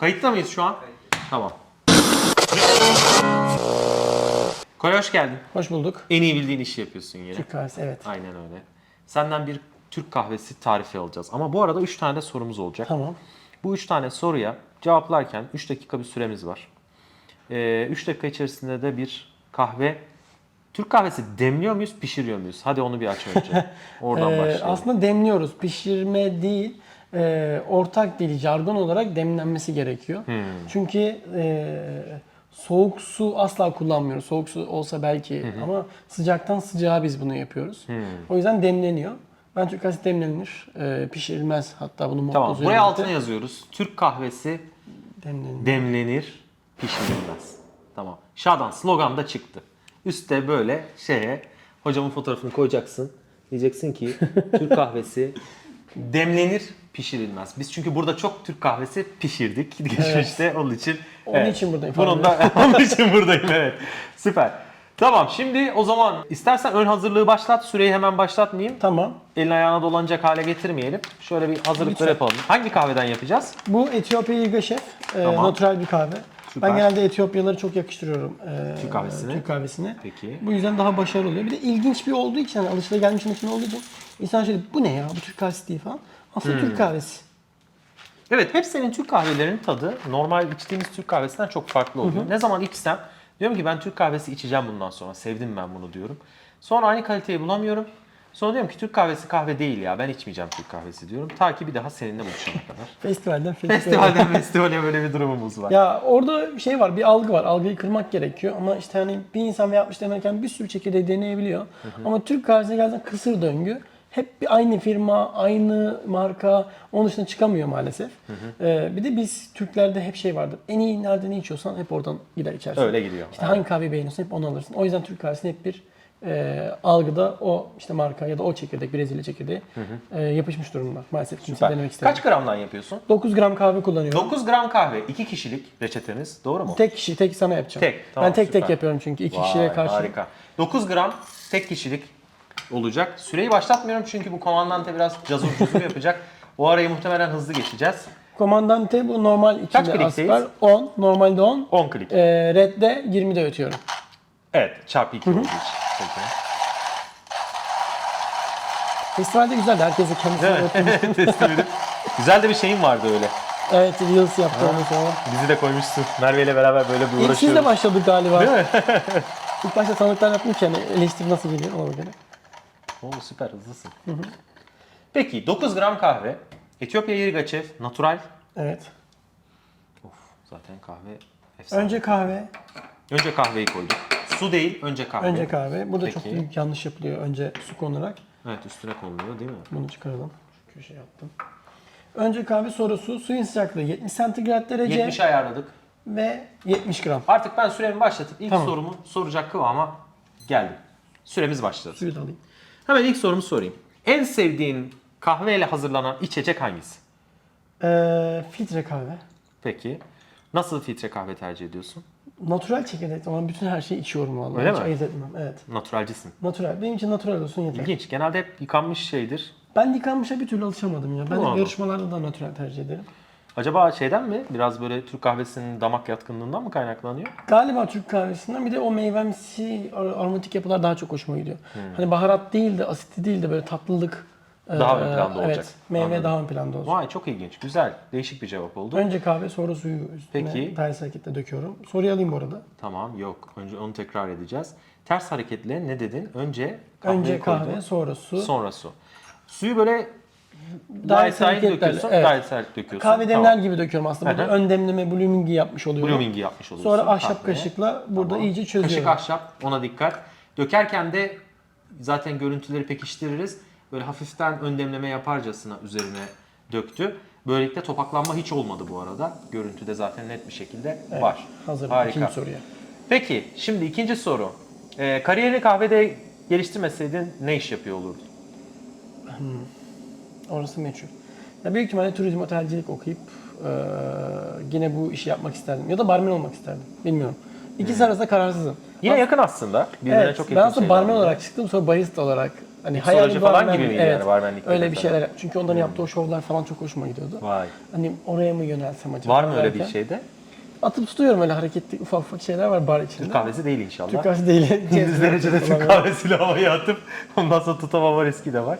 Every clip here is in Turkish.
Kayıtta mıyız şu an? Tamam. Koray hoş geldin. Hoş bulduk. En iyi bildiğin işi yapıyorsun yine. Türk kahvesi evet. Aynen öyle. Senden bir Türk kahvesi tarifi alacağız. Ama bu arada 3 tane de sorumuz olacak. Tamam. Bu 3 tane soruya cevaplarken 3 dakika bir süremiz var. 3 dakika içerisinde de bir kahve Türk kahvesi demliyor muyuz, pişiriyor muyuz? Hadi onu bir aç önce. Oradan Ee, başlayalım. aslında demliyoruz. Pişirme değil. E, ortak dili jargon olarak demlenmesi gerekiyor. Hmm. Çünkü e, soğuk su asla kullanmıyoruz. Soğuk su olsa belki ama sıcaktan sıcağa biz bunu yapıyoruz. Hmm. O yüzden demleniyor. Ben Türk kahvesi demlenir. e, pişirilmez. Hatta bunun Tamam, buraya birlikte altına yazıyoruz. Türk kahvesi demlenir. demlenir, pişirilmez. Tamam. Şadan slogan da çıktı. Üste böyle şeye hocamın fotoğrafını koyacaksın. Diyeceksin ki Türk kahvesi demlenir, pişirilmez. Biz çünkü burada çok Türk kahvesi pişirdik geçmişte onun için. Onun için buradayım Bunun da onun için buradayım evet. Süper. Tamam şimdi o zaman istersen ön hazırlığı başlat. Süreyi hemen başlatmayayım. Tamam. Elin ayağına dolanacak hale getirmeyelim. Şöyle bir hazırlıkları Lütfen. yapalım. Hangi kahveden yapacağız? Bu Etiyopya Ilga Şef. E, Tamam. Natural bir kahve. Süper. Ben genelde Etiyopyalıları çok yakıştırıyorum. e, Türk kahvesine. Türk kahvesine. Peki. Bu yüzden daha başarılı oluyor. Bir de ilginç bir olduğu için, hani alışılagelmiş için olduğu için insan şöyle bu ne ya bu Türk kahvesi değil falan. Aslında Hmm. Türk kahvesi. Evet hepsinin Türk kahvelerinin tadı normal içtiğimiz Türk kahvesinden çok farklı oluyor. Ne zaman içsem diyorum ki ben Türk kahvesi içeceğim bundan sonra. Sevdim ben bunu diyorum. Sonra aynı kaliteyi bulamıyorum. Sonra diyorum ki Türk kahvesi kahve değil ya ben içmeyeceğim Türk kahvesi diyorum. Ta ki bir daha seninle buluşana kadar. Festivalden festivale. Festivalden festivale böyle bir durumumuz var. Ya orada şey var, bir algı var. Algıyı kırmak gerekiyor. Ama işte hani bir insan ve 60 denerken bir sürü çekirdeği deneyebiliyor. Ama Türk kahvesine geldiğinde kısır döngü. Hep bir aynı firma, aynı marka, onun dışına çıkamıyor maalesef. Ee, bir de biz Türklerde hep şey vardır. En iyi nerede ne içiyorsan hep oradan gider içersin. Öyle gidiyor. İşte hangi kahveyi beğeniyorsan hep onu alırsın. O yüzden Türk kahvesine hep bir e, algıda o işte marka ya da o çekirdek, Brezilya çekirdeği e, yapışmış durumda. Maalesef kimse Süper. denemek istemiyor. Kaç gramdan yapıyorsun? 9 gram kahve kullanıyorum. 9 gram kahve. 2 kişilik reçetemiz. Doğru mu? Tek kişi, tek sana yapacağım. Tek, tamam, ben tek süper. tek yapıyorum çünkü iki Vay, kişiye karşı. Harika. 9 gram tek kişilik olacak. Süreyi başlatmıyorum çünkü bu komandante biraz cazur cuzur yapacak. O arayı muhtemelen hızlı geçeceğiz. Komandante bu normal Kaç içinde klikteyiz? asper 10, normalde 10. 10 klik. E, redde 20'de ötüyorum. Evet çarpı 2 olduğu için. Peki. Festivalde güzeldi. Herkese kendisine. Teslim edip. Güzel de bir şeyin vardı öyle. Evet, Reels yaptı onu sonra. Bizi de koymuşsun. Merve ile beraber böyle bir İlk sizle uğraşıyoruz. başladık galiba. Değil mi? İlk başta tanıklar yaptım ki hani eleştiri nasıl geliyor ona göre. Oo süper hızlısın. Peki 9 gram kahve. Etiyopya Yirgaçev natural. Evet. Of zaten kahve efsane. Önce kahve, Önce kahveyi koyduk. Su değil önce kahve. önce kahve. Burada çok Peki. büyük yanlış yapılıyor. Önce su konularak. Evet üstüne konuluyor değil mi? Bunu çıkaralım. Şu köşe yaptım. Önce kahve sonra su. Suyun sıcaklığı 70 santigrat derece 70'e ayarladık. ve 70 gram. Artık ben süremi başlatıp ilk Tamam. sorumu soracak kıvama geldim. Süremiz başladı. Suyu da alayım. Hemen ilk sorumu sorayım. En sevdiğin kahveyle hazırlanan içecek hangisi? Ee, filtre kahve. Peki. Nasıl filtre kahve tercih ediyorsun? Natural çekirdek olan bütün her şeyi içiyorum vallahi. Öyle Hiç mi? ayırt etmem. Evet. Naturalcisin. Natural. Benim için natural olsun yeter. İlginç. Genelde hep yıkanmış şeydir. Ben yıkanmışa bir türlü alışamadım ya. Ben Allah. hep yarışmalarda da natural tercih ederim. Acaba şeyden mi? Biraz böyle Türk kahvesinin damak yatkınlığından mı kaynaklanıyor? Galiba Türk kahvesinden bir de o meyvemsi ar- aromatik yapılar daha çok hoşuma gidiyor. Hmm. Hani baharat değil de asitli değil de böyle tatlılık. Daha ön planda olacak. Evet. Meyve Anladım. daha ön planda olsun. Vay çok ilginç. Güzel. Değişik bir cevap oldu. Önce kahve sonra suyu üstüne Peki. ters hareketle döküyorum. Soruyu alayım bu arada. Tamam yok. Önce onu tekrar edeceğiz. Ters hareketle ne dedin? Önce kahveyi Önce koydun, kahve sonra su. Sonra su. Suyu böyle gayet sahil döküyorsun. evet. Dairesel döküyorsun. Kahve demler Tamam. gibi döküyorum aslında. Burada ön demleme, blooming'i yapmış oluyorum. Blooming'i yapmış oluyorsun. Sonra ahşap kahveye. kaşıkla burada Tamam. iyice çözüyorum. Kaşık ahşap ona dikkat. Dökerken de zaten görüntüleri pekiştiririz. Böyle hafiften ön demleme yaparcasına üzerine döktü. Böylelikle topaklanma hiç olmadı bu arada. Görüntüde zaten net bir şekilde Evet, var. Hazır Harika. ikinci soruya. Peki şimdi ikinci soru. Ee, kariyerini kahvede geliştirmeseydin ne iş yapıyor olurdun? Orası meçhul. Ya büyük ihtimalle turizm otelcilik okuyup eee, yine bu işi yapmak isterdim. Ya da barmen olmak isterdim. Bilmiyorum. İkisi arasında kararsızım. Yine yakın aslında. Birbirine Evet, çok ben yakın aslında şeyler barmen bunlar. olarak çıktım sonra barista olarak Hani Mixoloji falan barmen- gibi miydi yani barmenlikte Öyle bir şeyler. yap- Çünkü onların yaptığı o şovlar falan çok hoşuma gidiyordu. Vay. Hani oraya mı yönelsem acaba? Var mı öyle bir derken şeyde? Atıp tutuyorum öyle hareketli ufak ufak şeyler var bar içinde. Türk kahvesi değil inşallah. Türk kahvesi değil. İngiliz derecede Türk kahvesiyle havaya atıp ondan sonra tutamama riski de var.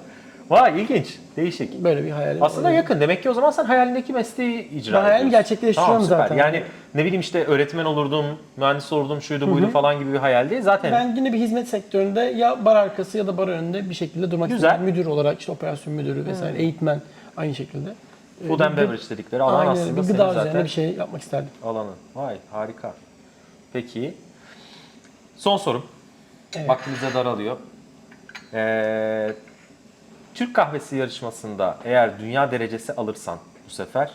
Vay ilginç, değişik. Böyle bir hayalim. Aslında var. yakın. Demek ki o zaman sen hayalindeki mesleği icra Ben hayalimi ediyorsun. gerçekleştiriyorum Tamam, süper. zaten. Yani ne bileyim işte öğretmen olurdum, mühendis olurdum, şuydu buydu falan gibi bir hayal değil. Zaten Ben yine bir hizmet sektöründe ya bar arkası ya da bar önünde bir şekilde durmak Güzel. istiyorum. Müdür olarak işte operasyon müdürü vesaire, eğitmen aynı şekilde. food and Ee, beverage dedikleri alan Aynen, aslında bir senin gıda zaten üzerine bir şey yapmak isterdim. alanın. Vay harika. Peki. Son sorum. Evet. Vaktimiz de daralıyor. Ee, Türk kahvesi yarışmasında eğer dünya derecesi alırsan bu sefer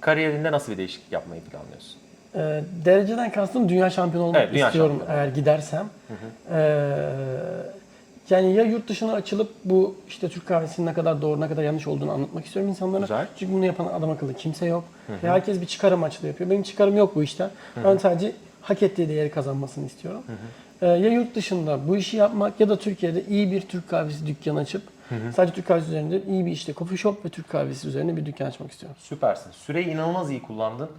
kariyerinde nasıl bir değişiklik yapmayı planlıyorsun? Ee, dereceden kastım dünya şampiyonu olmak Evet, dünya istiyorum şampiyonu. eğer gidersem. Ee, yani ya yurt dışına açılıp bu işte Türk kahvesinin ne kadar doğru ne kadar yanlış olduğunu anlatmak istiyorum insanlara. Güzel. Çünkü bunu yapan adam akıllı kimse yok. Ve herkes bir çıkar amaçlı yapıyor. Benim çıkarım yok bu işten. Ben sadece hak ettiği değeri kazanmasını istiyorum. Ee, ya yurt dışında bu işi yapmak ya da Türkiye'de iyi bir Türk kahvesi dükkanı açıp sadece Türk kahvesi üzerinde iyi bir işte coffee shop ve Türk kahvesi üzerine bir dükkan açmak istiyorum. Süpersin. Süreyi inanılmaz iyi kullandın.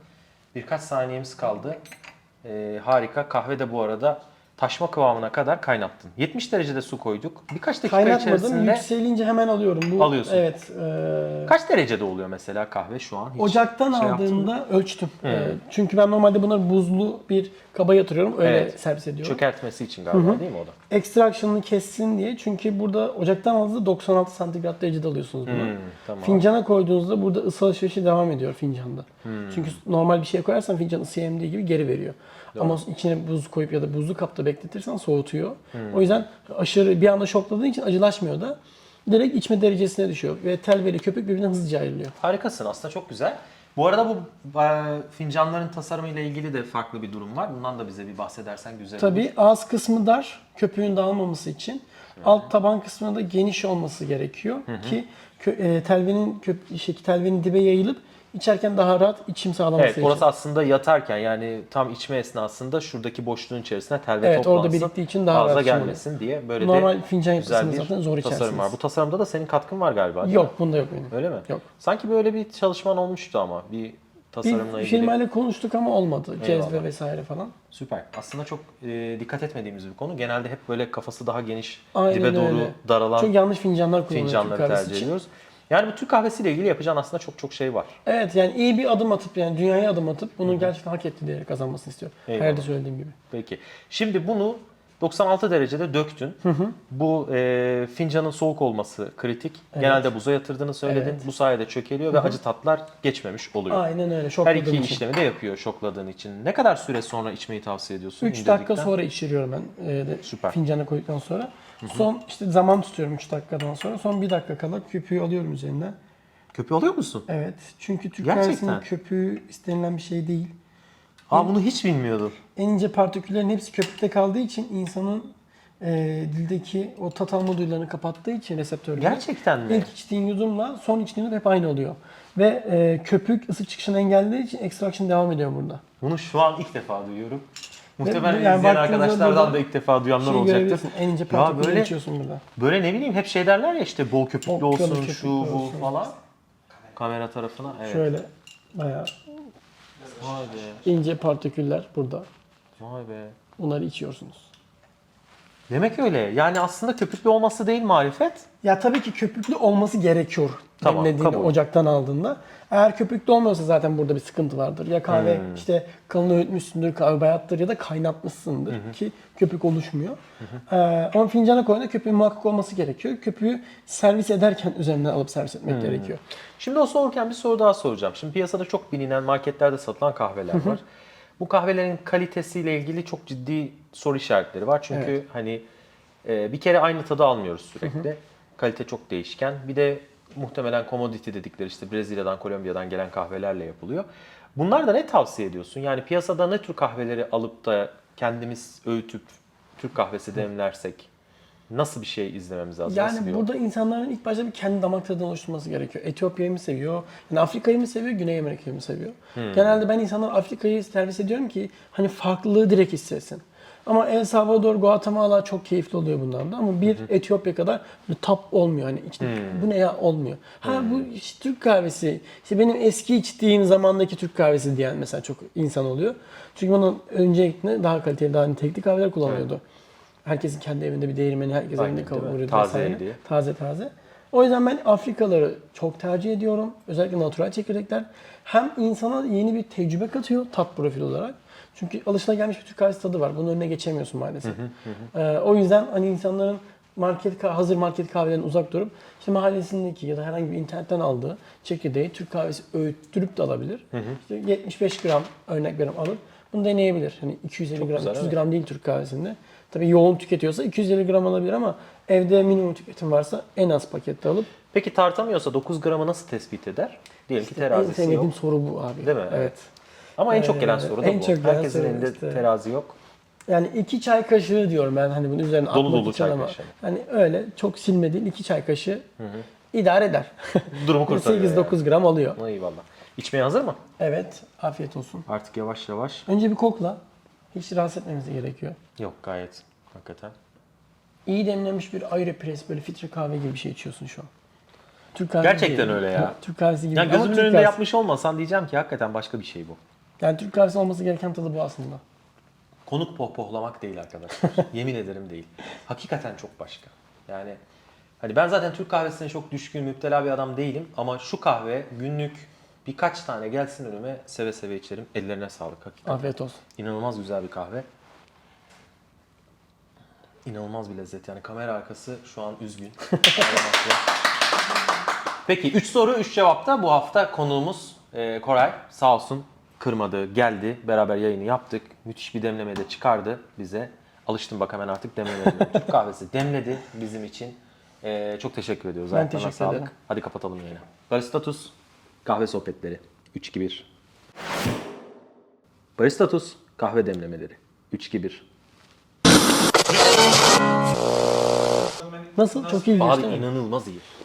Birkaç saniyemiz kaldı. Ee, harika. Kahve de bu arada taşma kıvamına kadar kaynattın. 70 derecede su koyduk. Birkaç dakika Kaynatmadım. içerisinde Yükselince hemen alıyorum. Bu, Alıyorsun. Evet. e, kaç derecede oluyor mesela kahve şu an? Hiç ocaktan şey aldığımda ölçtüm. E, çünkü ben normalde bunları buzlu bir kaba yatırıyorum. Öyle Evet. servis ediyorum. çökertmesi için galiba değil mi o da? Extraction'ını kessin diye. Çünkü burada ocaktan aldığınızda 96 santigrat derecede alıyorsunuz bunu. Hmm, tamam. Fincana koyduğunuzda burada ısı alışverişi devam ediyor fincanda. Hmm. Çünkü normal bir şey koyarsan fincan ısı emdiği gibi geri veriyor. Ama içine buz koyup ya da buzlu kapta bekletirsen soğutuyor. Hmm. O yüzden aşırı bir anda şokladığı için acılaşmıyor da. Direkt içme derecesine düşüyor ve tel ve köpük birbirinden hızlıca ayrılıyor. Harikasın aslında çok güzel. Bu arada bu e, fincanların tasarımıyla ilgili de farklı bir durum var. Bundan da bize bir bahsedersen güzel olur. Tabii ağız kısmı dar, köpüğün dağılmaması için. Alt taban kısmında da geniş olması gerekiyor ki kö- e, telvenin köp şey, telvenin dibe yayılıp içerken daha rahat içim sağlaması Evet için. orası aslında yatarken yani tam içme esnasında şuradaki boşluğun içerisine telve Evet, orada biriktiği için daha rahat gelmesin diye böyle Normal de fincan güzel bir zaten zor tasarım içersiniz. var. Bu tasarımda da senin katkın var galiba? Yok bunda yok benim. Öyle mi? Yok. Sanki böyle bir çalışman olmuştu ama bir tasarımla Bir ilgili. firmayla konuştuk ama olmadı. Eyvallah. Cezve vesaire falan. Süper. Aslında çok e, dikkat etmediğimiz bir konu. Genelde hep böyle kafası daha geniş, Aynen dibe doğru öyle. daralan Çok yanlış fincanlar kullanıyor Türk fincanları tercih için. Yani bu Türk kahvesiyle ilgili yapacağın aslında çok çok şey var. Evet yani iyi bir adım atıp yani dünyaya adım atıp bunun gerçekten hak ettiği değeri kazanmasını istiyorum. Her Eyvallah. yerde söylediğim gibi. Peki. Şimdi bunu 96 derecede döktün. Bu e, fincanın soğuk olması kritik. Genelde buza yatırdığını söyledin. Evet. Bu sayede çökeliyor ve acı tatlar geçmemiş oluyor. Aynen öyle. Her iki için. işlemi de yapıyor şokladığın için. Ne kadar süre sonra içmeyi tavsiye ediyorsun? 3 dakika sonra içiriyorum ben e, de Süper. fincana koyduktan sonra. Son işte zaman tutuyorum 3 dakikadan sonra. Son 1 dakika kala köpüğü alıyorum üzerinden. Köpüğü alıyor musun? Evet. Çünkü Türk Gerçekten. kahvesinin köpüğü istenilen bir şey değil. Aa bunu hiç bilmiyordum. En ince partiküllerin hepsi köpükte kaldığı için insanın e, dildeki o tat alma duyularını kapattığı için reseptörleri. Gerçekten mi? İlk içtiğin yudumla son içtiğin yudum hep aynı oluyor. Ve e, köpük ısı çıkışını engellediği için extraction devam ediyor burada. Bunu şu an ilk defa duyuyorum. Muhtemelen yani izleyen arkadaşlardan da ilk defa duyanlar Şeyi olacaktır. En ince Ya böyle içiyorsun burada. böyle ne bileyim hep şey derler ya işte bol köpüklü Bol olsun, köpüklü şu bu olsun. falan. Kamera tarafına evet. Şöyle bayağı Vay be. ince partiküller burada. Vay be. Bunları içiyorsunuz. Demek öyle. Yani aslında köpüklü olması değil marifet. Ya tabii ki köpüklü olması gerekiyor. Tamam, demlediğinde, kabul. ocaktan aldığında. Eğer köpüklü olmuyorsa zaten burada bir sıkıntı vardır. Ya kahve Hmm. işte kalın öğütmüşsündür, kahve bayattır ya da kaynatmışsındır ki köpük oluşmuyor. Ee, ama fincana koyduğunda köpüğün muhakkak olması gerekiyor. Köpüğü servis ederken üzerinden alıp servis etmek Hmm. gerekiyor. Şimdi o soğurken bir soru daha soracağım. Şimdi piyasada çok bilinen marketlerde satılan kahveler var. Bu kahvelerin kalitesiyle ilgili çok ciddi soru işaretleri var. Çünkü Evet. hani e, bir kere aynı tadı almıyoruz sürekli. Kalite çok değişken. Bir de muhtemelen commodity dedikleri işte Brezilya'dan, Kolombiya'dan gelen kahvelerle yapılıyor. Bunlar da ne tavsiye ediyorsun? Yani piyasada ne tür kahveleri alıp da kendimiz öğütüp Türk kahvesi demlersek nasıl bir şey izlememiz lazım? Nasıl bir Yani yol? burada insanların ilk başta bir kendi damak tadını oluşturması gerekiyor. Etiyopya'yı mı seviyor? Yani Afrika'yı mı seviyor? Güney Amerika'yı mı seviyor? Hmm. Genelde ben insanlara Afrika'yı servis ediyorum ki hani farklılığı direkt hissetsin. Ama El Salvador, Guatemala çok keyifli oluyor bundan da. Ama bir Etiyopya kadar böyle tap olmuyor. Hani içti, bu ne ya olmuyor. Ha bu işte Türk kahvesi. İşte benim eski içtiğim zamandaki Türk kahvesi diyen mesela çok insan oluyor. Çünkü bunun öncelikle daha kaliteli, daha nitelikli kahveler kullanıyordu. Herkesin kendi evinde bir değirmeni, herkes Aynen, evinde mi? kavuruyordu Taze vesaire. Taze taze. O yüzden ben Afrikaları çok tercih ediyorum. Özellikle natural çekirdekler. Hem insana yeni bir tecrübe katıyor tat profili olarak. Çünkü alışılagelmiş bir Türk kahvesi tadı var. Bunun önüne geçemiyorsun maalesef. Ee, o yüzden hani insanların market hazır market kahveden uzak durup işte mahallesindeki ya da herhangi bir internetten aldığı çekirdeği Türk kahvesi öğüttürüp de alabilir. İşte 75 gram örnek veriyorum alıp bunu deneyebilir. Hani 250 gram, güzel, 300 evet. gram değil Türk kahvesinde. Tabii yoğun tüketiyorsa 250 gram alabilir ama evde minimum tüketim varsa en az pakette alıp Peki tartamıyorsa 9 gramı nasıl tespit eder? Diyelim ki en terazisi sevmediğim yok. soru bu abi. Değil mi? Evet. Ama en çok gelen Ee, soru da en bu. çok gelen Herkesin soru elinde işte. terazi yok. Yani iki çay kaşığı diyorum ben hani bunun üzerine Dolu atmak dolu için çay ama kaşığı. Hani öyle çok silme değil iki çay kaşığı idare eder. Durumu kurtarıyor. 8-9 gram alıyor. Yani. Eyvallah. İçmeye hazır mı? Evet afiyet olsun. Artık yavaş yavaş. Önce bir kokla. Hiç rahatsız etmemize gerekiyor. Yok gayet. Hakikaten. İyi demlenmiş bir Aeropress böyle filtre kahve gibi bir şey içiyorsun şu an. Türk kahvesi Gerçekten değil. öyle ya. Türk kahvesi gibi. Yani Ama gözümün Türk önünde kahvesi. yapmış olmasan diyeceğim ki hakikaten başka bir şey bu. Yani Türk kahvesi olması gereken tadı bu aslında. Konuk pohpohlamak değil arkadaşlar. Yemin ederim değil. Hakikaten çok başka. Yani hani ben zaten Türk kahvesine çok düşkün, müptela bir adam değilim ama şu kahve günlük birkaç tane gelsin önüme seve seve içerim. Ellerine sağlık hakikaten. Afiyet olsun. İnanılmaz güzel bir kahve. İnanılmaz bir lezzet yani kamera arkası şu an üzgün. Peki 3 soru 3 cevapta bu hafta konuğumuz e, Koray sağ olsun kırmadı geldi beraber yayını yaptık. Müthiş bir demleme de çıkardı bize. Alıştım bak hemen artık demlemelerine. Türk kahvesi demledi bizim için. E, çok teşekkür ediyoruz. Ben Ayaklarına teşekkür sağlık. ederim. Hadi kapatalım yayını. Baristatus kahve sohbetleri 3-2-1. Baristatus kahve demlemeleri 3-2-1. Nasıl? Çok iyi Abi mi? inanılmaz iyi.